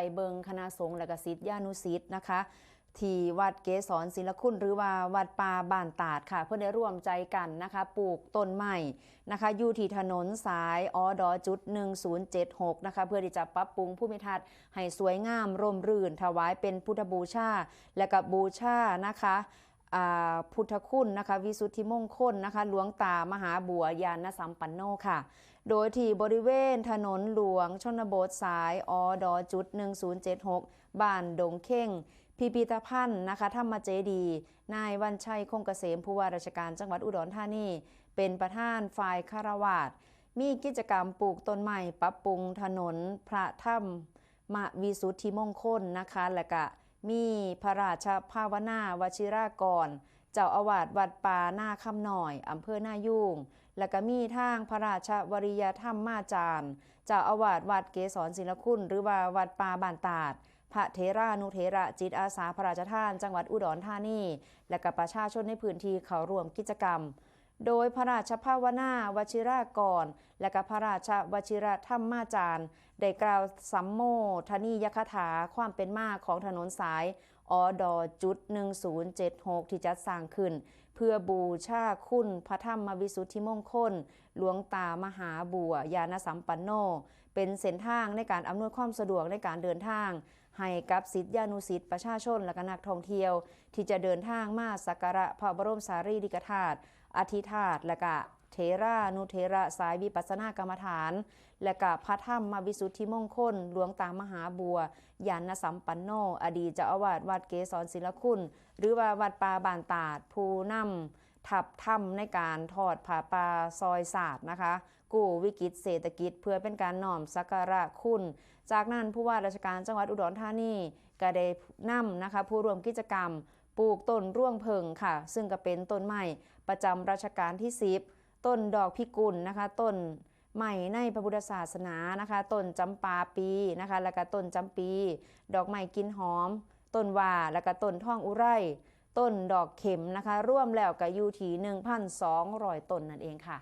ไปเบิงคณะสงฆ์และกศิษยานุศิษย์นะคะที่วัดเกศรศิลคุณหรือว่าวัดป่าบ้านตาดค่ะ เพื่อได้ร่วมใจกันนะคะ ปลูกต้นไม้นะคะอยู่ที่ถนนสายอดอจุด1076นะคะเพื่อที่จะปรับปรุงผู้มิทัศน์ให้สวยงามร่มรื่น ถวายเป็นพุทธบูชา และกับบูชานะคะ พุทธคุณนะคะ วิสุทธิมงคลนะคะหลวงตามหาบัวยานสัมปันโนค่ะ โดยที่บริเวณถนนหลวงชนบทสายอดอจุด1076 บ้านดงเข่ง พิพิธภัณฑ์นะคะธรรมเจดี นายวันชัยคงเกษมผู้ว่าราชการจังหวัดอุดรธานี เป็นประธานฝ่ายคารวาสมีกิจกรรมปลูกต้นไม้ปรับปรุงถนนพระถ้ำมวิสุทธิมงคลนะคะและก็ มีพระราชภาวนาวชิรากร เจ้าอาวาสวัดป่าหน้าคำหน่อยอำเภอหน้ายุ่งและก็มีทางพระราชวริยธรรมมาจารย์เจ้าอาวาสวัดเกศรศิลคุณ หรือว่าวัดป่าบานตาดพระเทรานุเทระจิตอาสาพระราชทาน จังหวัดอุดรธานี และกับประชาชนในพื้นที่เขาร่วมกิจกรรม โดยพระราชภาวนาวชิรากร และกับพระราชวชิรธรรมาจารย์ ได้กล่าวสัมโมทนียคถาความเป็นมาของถนนสายอดอจุด1076 ที่จัดสร้างขึ้น เพื่อบูชาคุณพระธรรมวิสุทธิมงคล หลวงตามหาบัวยานสัมปันโน เป็นเส้นทางในการอำนวยความสะดวกในการเดินทาง ให้กับศิษยานุศิษย์ประชาชนและก็นักท่องเที่ยว ที่จะเดินทางมาสักการะพระบรมสารีริกธาตุอธิธาตและก็เทรานุเทระสายวิปัสสนากรรมฐาน และก็พระธรรมมวิสุทธิมงคลหลวงตามหาบัวยานสัมปันโน อดีตเจ้าอาวาสวัดเกศรศิลคุณ หรือว่าวัดป่าบานตาดผู้นำทับถ้ำในการทอดผ้าป่าซอยศาสตร์นะคะ กู้วิกฤตเศรษฐกิจเพื่อเป็นการน้อมสักการะคุณ จากนั้นผู้ว่าราชการจังหวัดอุดรธานีก็ได้นำนะคะผู้ร่วมกิจกรรม ปลูกต้นร่วงเพิงค่ะ ซึ่งก็เป็นต้นไม้ประจำรัชกาลที่10ต้นดอกพิกุลนะคะ ต้นใหม่ในพระพุทธศาสนานะคะ ต้นจำปาปีนะคะ แล้วก็ต้นจำปี ดอกไม้กินหอม ต้นว่าแล้วก็ต้นท่องอุไรต้นดอกเข็มนะคะ ร่วมแล้วก็อยู่ที่1,200ต้นนั่นเองค่ะ